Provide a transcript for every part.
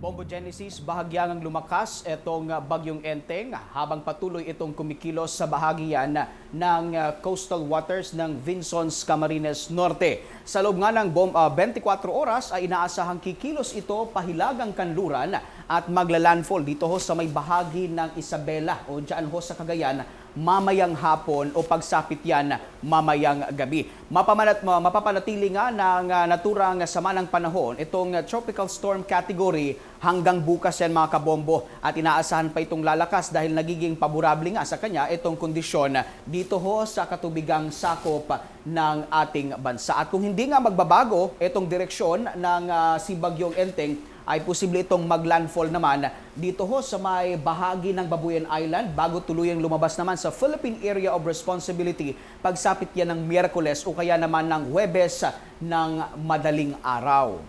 Bombo Genesis, bahagyang lumakas itong uh, bagyong Enteng habang patuloy itong kumikilos sa bahagi yan ng uh, coastal waters ng Vinsons, Camarines Norte. Sa loob nga ng bom- uh, 24 oras ay inaasahang kikilos ito pahilagang kanluran at maglalandfall dito ho sa may bahagi ng Isabela o dyan ho sa Cagayan mamayang hapon o pagsapit yan mamayang gabi. Mapamanat, ma- mapapanatili nga ng uh, naturang sama ng panahon itong uh, tropical storm category hanggang bukas yan mga kabombo at inaasahan pa itong lalakas dahil nagiging paborable nga sa kanya itong kondisyon dito ho sa katubigang sakop ng ating bansa. At kung hindi nga magbabago itong direksyon ng uh, si Bagyong Enteng ay posible itong maglandfall naman dito ho sa may bahagi ng Babuyan Island bago tuluyang lumabas naman sa Philippine Area of Responsibility pagsapit yan ng Miyerkules o kaya naman ng Huwebes ng madaling araw.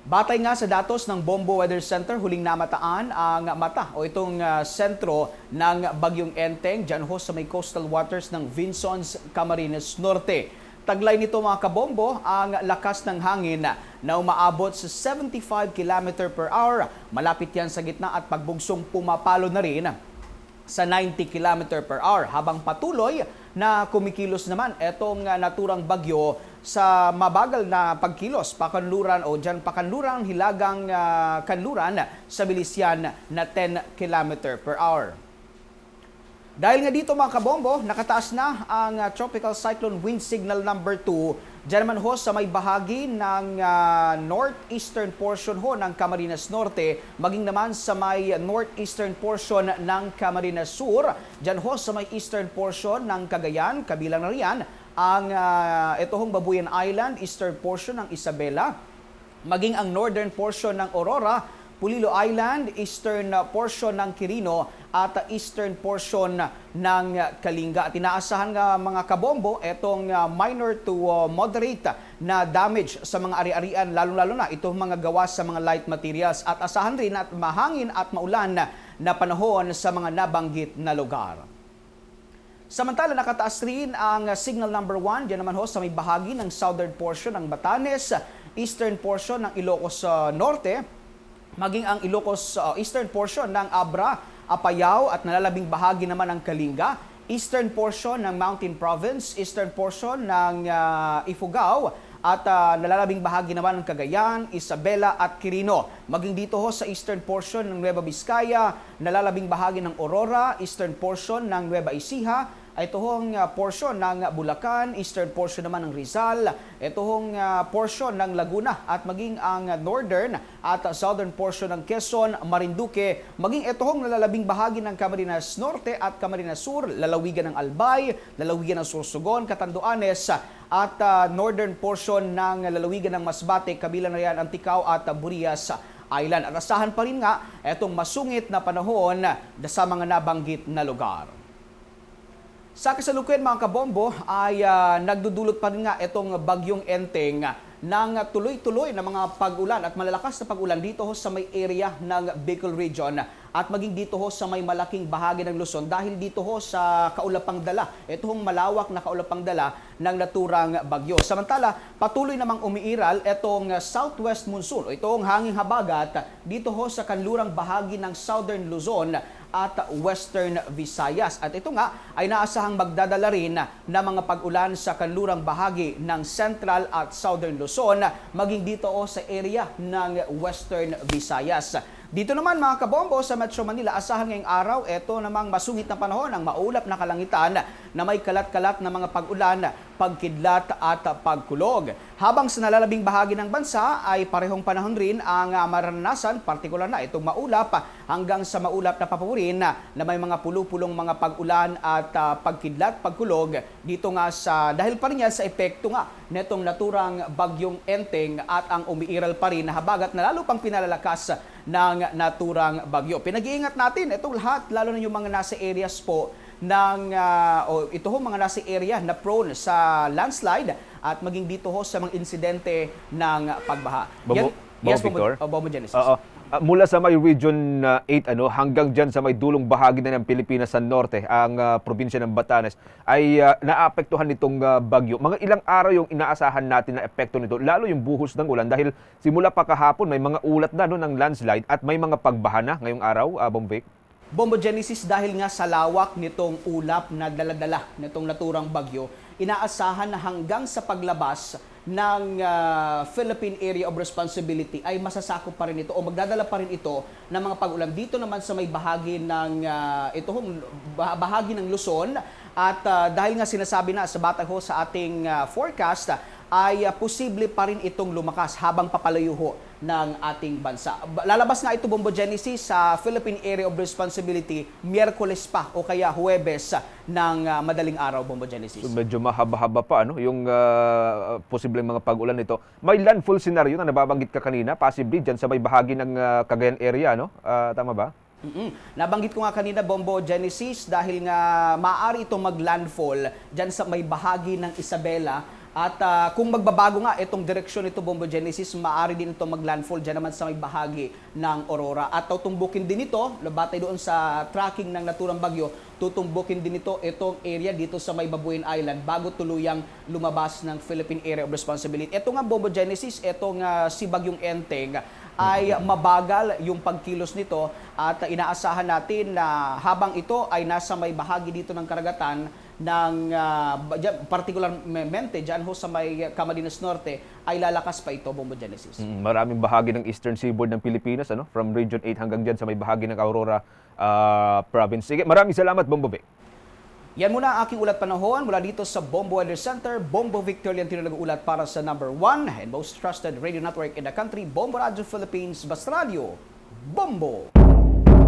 Batay nga sa datos ng Bombo Weather Center, huling namataan ang mata o itong ah, sentro ng Bagyong Enteng dyan ho sa may coastal waters ng Vinsons, Camarines Norte. Taglay nito mga kabombo ang lakas ng hangin na umaabot sa 75 km per hour. Malapit yan sa gitna at pagbugsong pumapalo na rin sa 90 km per hour habang patuloy na kumikilos naman itong uh, naturang bagyo sa mabagal na pagkilos pakanluran o dyan pakanluran hilagang uh, kanluran sa bilis yan na 10 km per hour. Dahil nga dito mga kabombo, nakataas na ang uh, tropical cyclone wind signal number 2 dyan naman ho sa may bahagi ng uh, northeastern portion ho ng Camarines Norte, maging naman sa may northeastern portion ng Camarines Sur, dyan ho sa may eastern portion ng Cagayan, kabilang na riyan ang uh, ito hong Babuyan Island, eastern portion ng Isabela, maging ang northern portion ng Aurora, Pulilo Island, eastern uh, portion ng Quirino at uh, eastern portion ng Kalinga. At inaasahan nga mga kabombo itong uh, minor to moderate na damage sa mga ari-arian, lalo-lalo na itong mga gawas sa mga light materials. At asahan rin at mahangin at maulan na panahon sa mga nabanggit na lugar. Samantala, nakataas rin ang signal number 1, diyan naman ho sa may bahagi ng southern portion ng Batanes, eastern portion ng Ilocos Norte, maging ang Ilocos uh, eastern portion ng Abra, Apayao at nalalabing bahagi naman ng Kalinga, eastern portion ng Mountain Province, eastern portion ng uh, Ifugao at uh, nalalabing bahagi naman ng Cagayan, Isabela at Quirino. Maging dito ho sa eastern portion ng Nueva Vizcaya, nalalabing bahagi ng Aurora, eastern portion ng Nueva Ecija, ito hong uh, portion ng Bulacan, eastern portion naman ng Rizal, ito hong uh, portion ng Laguna at maging ang northern at southern portion ng Quezon, Marinduque, maging ito hong nalalabing bahagi ng Camarines Norte at Camarines Sur, lalawigan ng Albay, lalawigan ng Sorsogon, Catanduanes at uh, northern portion ng lalawigan ng Masbate, kabilang na yan Anticao at uh, Burias Island. At asahan pa rin nga itong masungit na panahon sa mga nabanggit na lugar. Sa kasalukuyan mga kabombo ay ah, nagdudulot pa rin nga itong bagyong Enteng ng tuloy-tuloy na mga pag-ulan at malalakas na pag-ulan dito sa may area ng Bicol Region at maging dito ho sa may malaking bahagi ng Luzon dahil dito ho sa kaulapang dala, ito hong malawak na kaulapang dala ng naturang bagyo. Samantala, patuloy namang umiiral itong southwest monsoon o itong hanging habagat dito ho sa kanlurang bahagi ng southern Luzon at Western Visayas. At ito nga ay naasahang magdadala rin ng mga pag-ulan sa kanlurang bahagi ng Central at Southern Luzon, maging dito o sa area ng Western Visayas. Dito naman mga kabombo sa Metro Manila, asahan ngayong araw, ito namang masungit na panahon ang maulap na kalangitan na may kalat-kalat na mga pag-ulan, pagkidlat at pagkulog. Habang sa nalalabing bahagi ng bansa ay parehong panahon rin ang maranasan, partikular na itong maulap hanggang sa maulap na papawirin na may mga pulupulong mga pag-ulan at ah, pagkidlat, pagkulog dito nga sa dahil pa rin yan sa epekto nga netong naturang bagyong Enteng at ang umiiral pa rin na habagat na lalo pang pinalalakas ng naturang bagyo. Pinag-iingat natin itong lahat, lalo na yung mga nasa areas po ng ah, o ito ho mga nasa area na prone sa landslide at maging dito ho sa mga insidente ng pagbaha. Babo, Yan- Bao Yes, Victor? oh, Bombo Genesis. Oo. Ah, mula sa may Region ah, 8 ano hanggang diyan sa may dulong bahagi na ng Pilipinas sa norte, ang ah, probinsya ng Batanes ay ah, naapektuhan nitong ah, bagyo. Mga ilang araw yung inaasahan natin na epekto nito, lalo yung buhos ng ulan dahil simula pa kahapon may mga ulat na no, ng landslide at may mga pagbaha na ngayong araw, uh, Bomvic. Bombo Genesis dahil nga sa lawak nitong ulap na daladala nitong naturang bagyo, inaasahan na hanggang sa paglabas ng ah, Philippine Area of Responsibility ay masasakop pa rin ito o magdadala pa rin ito ng mga pag-ulan. Dito naman sa may bahagi ng ah, ito hong bah- bahagi ng Luzon at ah, dahil nga sinasabi na sa batang ho sa ating ah, forecast ay ah, posible pa rin itong lumakas habang papalayo ho ng ating bansa. Ba- Lalabas nga ito Bombo Genesis sa Philippine Area of Responsibility Miyerkules pa o kaya Huwebes ng ah, madaling araw Bombo Genesis. So medyo mahaba-haba pa ano yung ah, posibleng mga pag-ulan nito. May landfall scenario na nababanggit ka kanina, possibly diyan sa may bahagi ng ah, Cagayan area no? Ah, tama ba? Mm-mm. Nabanggit ko nga kanina Bombo Genesis dahil nga maaari itong maglandfall dyan sa may bahagi ng Isabela at ah, kung magbabago nga itong direksyon nito Bombo Genesis, maaari din ito maglandfall dyan naman sa may bahagi ng Aurora. At tutumbukin din ito, labatay doon sa tracking ng naturang bagyo, tutumbukin din ito itong area dito sa may Babuyan Island bago tuluyang lumabas ng Philippine Area of Responsibility. Ito nga Bombo Genesis, itong ah, si Bagyong Enteng ay mabagal yung pagkilos nito at inaasahan natin na habang ito ay nasa may bahagi dito ng karagatan ng uh, particularmente dyan ho sa may Camarines Norte ay lalakas pa ito Bombo Genesis. Mm, maraming bahagi ng Eastern Seaboard ng Pilipinas ano, from Region 8 hanggang diyan sa may bahagi ng Aurora ah, province. Sige, maraming salamat Bombobe. Yan muna ang aking ulat panahon mula dito sa Bombo Weather Center. Bombo Victorian tinulagang ulat para sa number one and most trusted radio network in the country, Bombo Radio Philippines, Basta Radio, Bombo!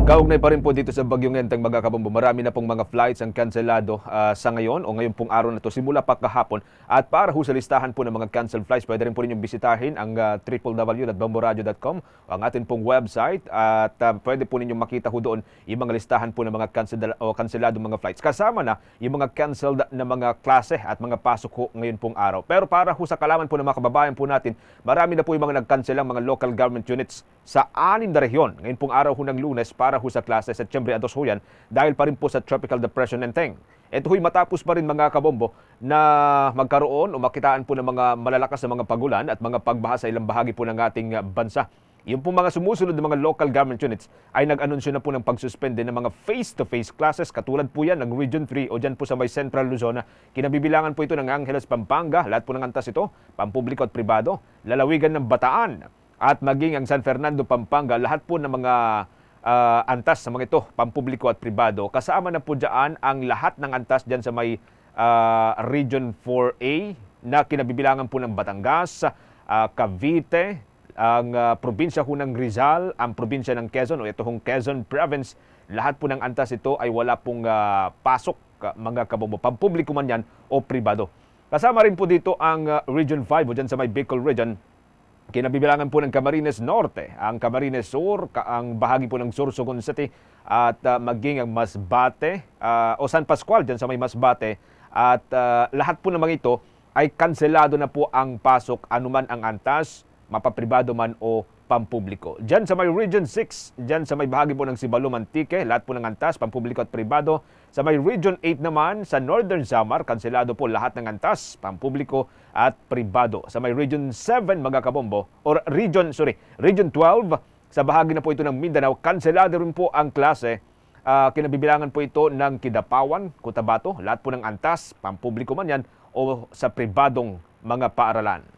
Kaugnay pa rin po dito sa Bagyong Enteng mga kabombo. Marami na pong mga flights ang kanselado ah, sa ngayon o ngayon pong araw na to simula pa kahapon. At para ho sa listahan po ng mga canceled flights, pwede rin po ninyong bisitahin ang uh, www.bomboradio.com o ang atin pong website at ah, pwede po ninyong makita ho doon yung mga listahan po ng mga canceled o kanselado mga flights. Kasama na yung mga canceled na mga klase at mga pasok ho ngayon pong araw. Pero para ho sa kalaman po ng mga kababayan po natin, marami na po yung mga nagkanselang mga local government units sa anim na rehiyon. Ngayon pong araw ho ng lunes para ho sa klase Setyembre 2 ho yan dahil pa rin po sa Tropical Depression Enteng. Ito ho'y matapos pa rin mga kabombo na magkaroon o makitaan po ng mga malalakas na mga pagulan at mga pagbaha sa ilang bahagi po ng ating bansa. Yung po mga sumusunod na mga local government units ay nag-anunsyo na po ng pagsuspende ng mga face-to-face classes katulad po yan ng Region 3 o dyan po sa may Central Luzon. Kinabibilangan po ito ng Angeles, Pampanga, lahat po ng antas ito, pampubliko at pribado, lalawigan ng Bataan at maging ang San Fernando, Pampanga, lahat po ng mga ah, antas sa mga ito, pampubliko at pribado. Kasama na po dyan ang lahat ng antas dyan sa may ah, Region 4A na kinabibilangan po ng Batangas, ah, Cavite, ang ah, probinsya ho ng Rizal, ang probinsya ng Quezon o ito hong Quezon Province. Lahat po ng antas ito ay wala pong ah, pasok mga kabombo, pampubliko man yan o pribado. Kasama rin po dito ang ah, Region 5 o dyan sa may Bicol Region, Kinabibilangan po ng Camarines Norte, ang Camarines Sur, ang bahagi po ng Sursogon City at ah, maging ang Masbate ah, o San Pascual dyan sa may Masbate. At ah, lahat po mga ito ay kanselado na po ang pasok anuman ang antas, mapapribado man o pampubliko. Diyan sa may Region 6, diyan sa may bahagi po ng Sibalo, Mantique, lahat po ng antas, pampubliko at pribado. Sa may Region 8 naman, sa Northern Samar, kanselado po lahat ng antas, pampubliko at pribado. Sa may Region 7, mga kabombo, or Region, sorry, Region 12, sa bahagi na po ito ng Mindanao, kanselado rin po ang klase. Ah, kinabibilangan po ito ng Kidapawan, Cotabato, lahat po ng antas, pampubliko man yan, o sa pribadong mga paaralan.